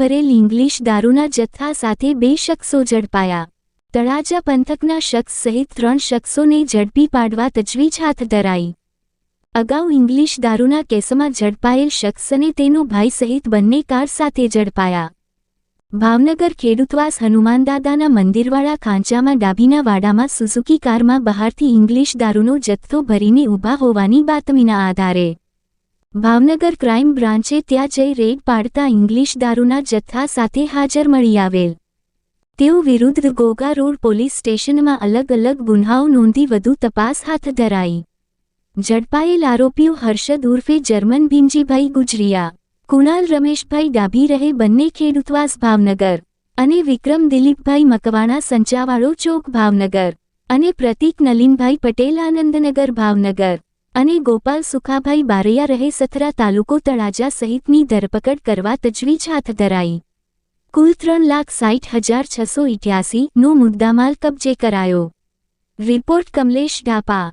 ભરેલ ઇંગ્લિશ દારૂના જથ્થા સાથે બે શખ્સો ઝડપાયા. તળાજા પંથકના શખ્સ સહિત ત્રણ શખ્સોને ઝડપી પાડવા તજવીજ હાથ ધરાઈ. અગાઉ ઇંગ્લિશ દારૂના કેસમાં ઝડપાયેલ શખ્સ અને તેનો ભાઈ સહિત બંને કાર સાથે ઝડપાયા. ભાવનગર ખેડૂતવાસ હનુમાનદાદાના મંદિરવાળા ખાંચામાં ડાભીના વાડામાં સુઝુકી કારમાં બહારથી ઇંગ્લિશ દારૂનો જથ્થો ભરીને ઊભા હોવાની બાતમીના આધારે ભાવનગર ક્રાઇમ બ્રાન્ચે ત્યાં જઈ રેડ પાડતા ઇંગ્લિશ દારૂના જથ્થા સાથે હાજર મળી આવેલ. તેઓ વિરુદ્ધ ગોગા રોડ પોલીસ સ્ટેશનમાં અલગ અલગ ગુન્હાઓ નોંધી વધુ તપાસ હાથ ધરાઈ. ઝડપાયેલ આરોપીઓ હર્ષદ ઉર્ફે જર્મન ભીમજીભાઈ ગુજરિયા, કુણાલ રમેશભાઈ ડાભી રહે બંને ખેડૂતવાસ ભાવનગર અને વિક્રમ દિલીપભાઈ મકવાણા સંચાવાળો ચોક ભાવનગર અને પ્રતીક નલીનભાઈ પટેલ આનંદનગર ભાવનગર. અને ગોપાલ સુખાભાઈ બારૈયા રહે સથરા તાલુકો તળાજા સહિતની ધરપકડ કરવા તજવીજ હાથ ધરાઈ. કુલ ત્રણ લાખ સાઠ હજાર છસો ઇઠ્યાસી નો મુદ્દામાલ કબજે કરાયો. રિપોર્ટ કમલેશ ઢાપા